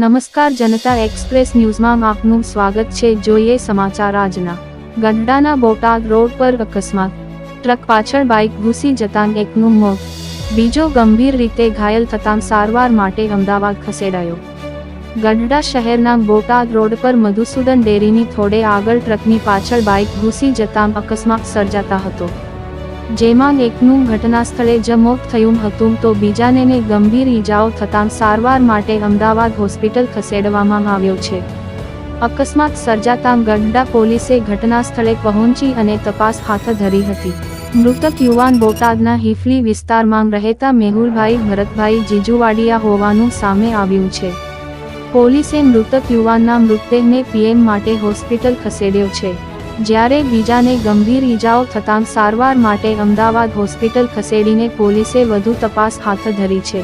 નમસ્કાર જનતા એક્સપ્રેસ ન્યૂઝમાં આપનું સ્વાગત છે. જોઈએ સમાચાર આજના. ગઢડાના બોટાદ રોડ પર અકસ્માત. ટ્રક પાછળ બાઇક ઘૂસી જતાં એકનું મોત. બીજો ગંભીર રીતે ઘાયલ થતાં સારવાર માટે અમદાવાદ ખસેડાયો. ગઢડા શહેરના બોટાદ રોડ પર મધુસૂદન ડેરીની થોડે આગળ ટ્રકની પાછળ બાઇક ઘૂસી જતાં અકસ્માત સર્જાતા હતો. જેમાં એકનું ઘટનાસ્થળે જ મોત થયું હતું તો બીજાને ગંભીર ઈજાઓ થતાં સારવાર માટે અમદાવાદ હોસ્પિટલ ખસેડવામાં આવ્યો છે. અકસ્માત સર્જાતા ગઢડા પોલીસે ઘટનાસ્થળે પહોંચી અને તપાસ હાથ ધરી હતી. મૃતક યુવાન બોટાદના હિફલી વિસ્તારમાં રહેતા મેહુલભાઈ ભરતભાઈ જીજુવાડિયા હોવાનું સામે આવ્યું છે. પોલીસે મૃતક યુવાનના મૃતદેહને પીએમ માટે હોસ્પિટલ ખસેડ્યો છે. જ્યારે બીજાને ગંભીર ઈજાઓ થતાં સારવાર માટે અમદાવાદ હોસ્પિટલ ખસેડીને પોલીસે વધુ તપાસ હાથ ધરી છે.